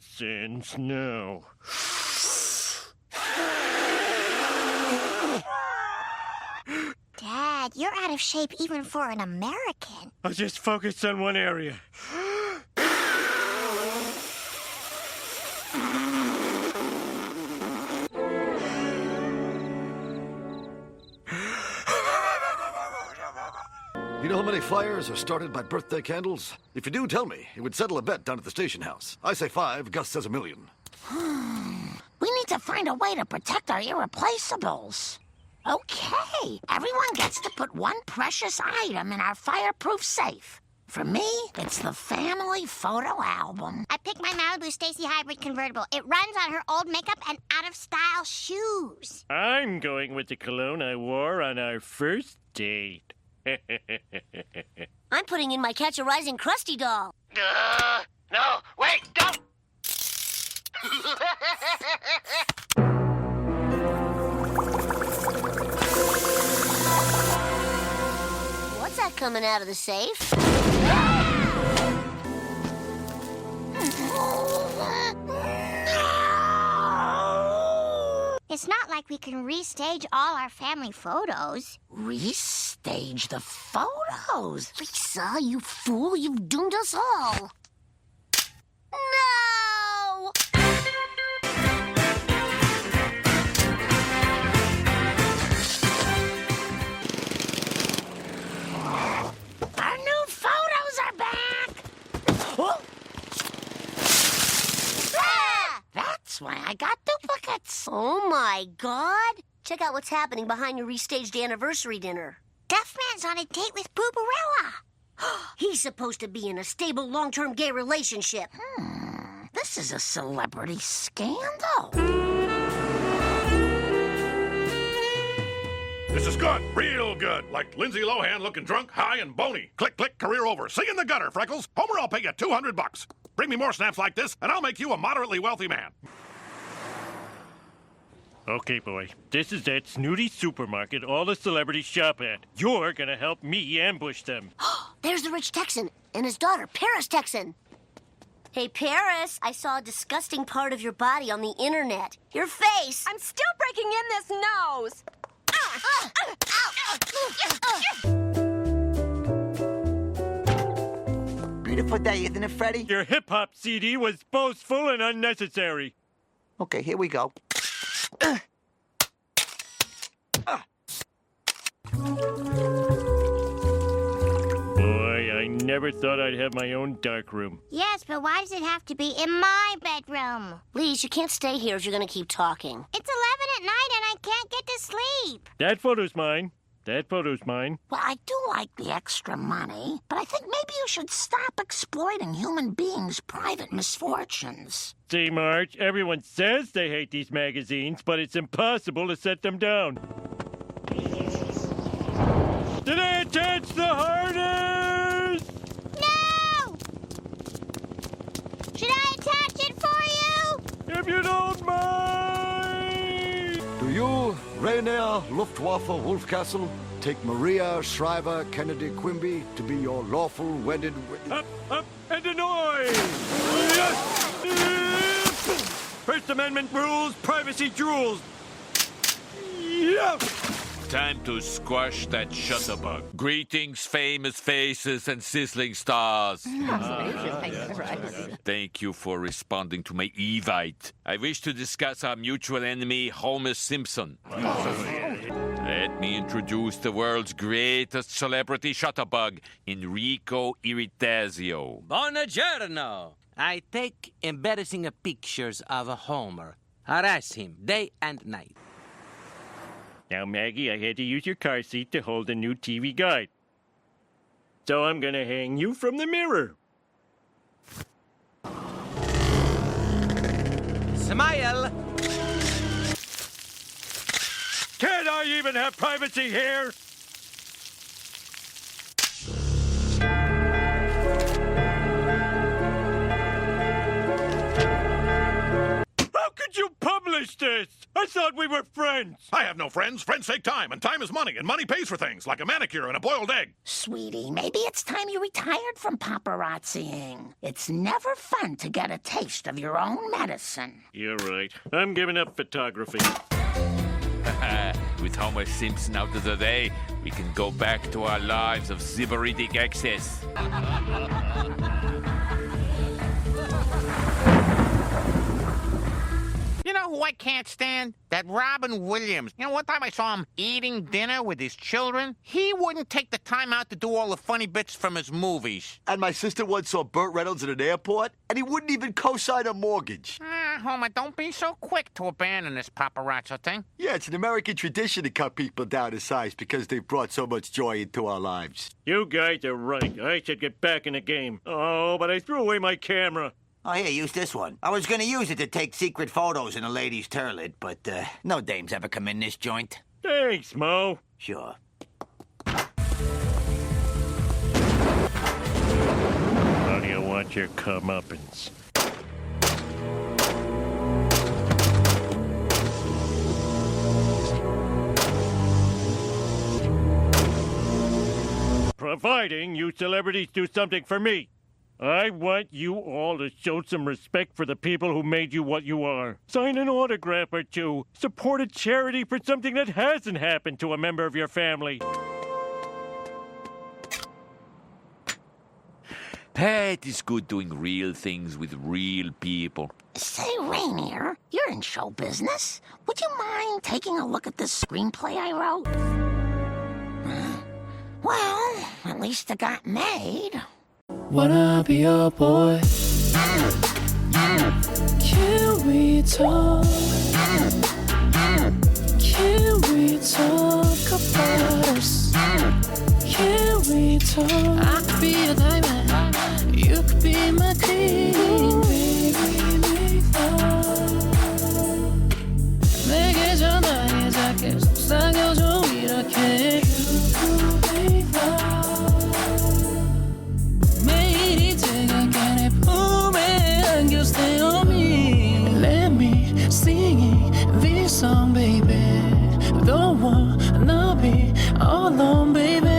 Lessons now. Dad, you're out of shape even for an American. I'll just focus on one area. Know how many fires are started by birthday candles? If you do, tell me. It would settle a bet down at the station house. I say five, Gus says a million. We need to find a way to protect our irreplaceables. Okay, everyone gets to put one precious item in our fireproof safe. For me, it's the family photo album. I picked my Malibu Stacy Hybrid convertible. It runs on her old makeup and out of style shoes. I'm going with the cologne I wore on our first date. I'm putting in my Catch a Rising Krusty doll. Uh, no, wait, don't! What's that coming out of the safe? It's not like we can restage all our family photos. Restage the photos. Lisa, you fool, you've doomed us all. No! Our new photos are back. Oh, Ah! that's why I got duplicates. Oh my god! Check out what's happening behind your restaged anniversary dinner. Duffman's on a date with Boobarella. He's supposed to be in a stable long term gay relationship. Hmm, this is a celebrity scandal. This is good, real good. Like Lindsay Lohan looking drunk, high, and bony. Click, click, career over. See you in the gutter, Freckles. Homer, I'll pay you 200 bucks. Bring me more snaps like this, and I'll make you a moderately wealthy man. Okay, boy. This is that snooty supermarket all the celebrities shop at. You're gonna help me ambush them. There's the rich Texan and his daughter, Paris Texan. Hey, Paris, I saw a disgusting part of your body on the internet. Your face. I'm still breaking in this nose. Beautiful day, isn't it, Freddy? Your hip hop CD was boastful and unnecessary. Okay, here we go. Boy, I never thought I'd have my own dark room. Yes, but why does it have to be in my bedroom? Please, you can't stay here if you're gonna keep talking. It's 11 at night and I can't get to sleep. That photo's mine. That photo's mine. Well, I do like the extra money, but I think maybe you should stop exploiting human beings' private misfortunes. See, Marge, everyone says they hate these magazines, but it's impossible to set them down. Did I attach the harness? Rainier Luftwaffe Wolfcastle, take Maria Shriver Kennedy Quimby to be your lawful wedded... Up, up, and annoy! First Amendment rules, privacy jewels. Yeah! Time to squash that shutterbug. Greetings, famous faces and sizzling stars. Ah, Thank you for responding to my evite. I wish to discuss our mutual enemy, Homer Simpson. Let me introduce the world's greatest celebrity shutterbug, Enrico Iritazio. Buongiorno. I take embarrassing pictures of Homer. Harass him day and night. Now, Maggie, I had to use your car seat to hold a new TV guide. So I'm gonna hang you from the mirror. Smile. Can't I even have privacy here? Publish? this? I thought we were friends. I have no friends. Friends take time, and time is money, and money pays for things like a manicure and a boiled egg. Sweetie, maybe it's time you retired from paparazziing. It's never fun to get a taste of your own medicine. You're right. I'm giving up photography. With Homer Simpson out of the way, we can go back to our lives of sybaritic excess. You know who I can't stand? That Robin Williams. You know, one time I saw him eating dinner with his children. He wouldn't take the time out to do all the funny bits from his movies. And my sister once saw Burt Reynolds at an airport, and he wouldn't even co-sign a mortgage. Ah, Homer, don't be so quick to abandon this paparazzo thing. Yeah, it's an American tradition to cut people down to size because they've brought so much joy into our lives. You guys are right. I should get back in the game. Oh, but I threw away my camera. Oh, here, use this one. I was gonna use it to take secret photos in a lady's toilet, but uh, no dames ever come in this joint. Thanks, Mo. Sure. How do you want your comeuppance? Providing you celebrities do something for me. I want you all to show some respect for the people who made you what you are. Sign an autograph or two. Support a charity for something that hasn't happened to a member of your family. Hey, it is good doing real things with real people. Say, Rainier, you're in show business. Would you mind taking a look at this screenplay I wrote? Well, at least it got made. Wanna be your boy? Can we talk? Can we talk about us? Can we talk? I could be a diamond, you could be my queen, be alone, baby.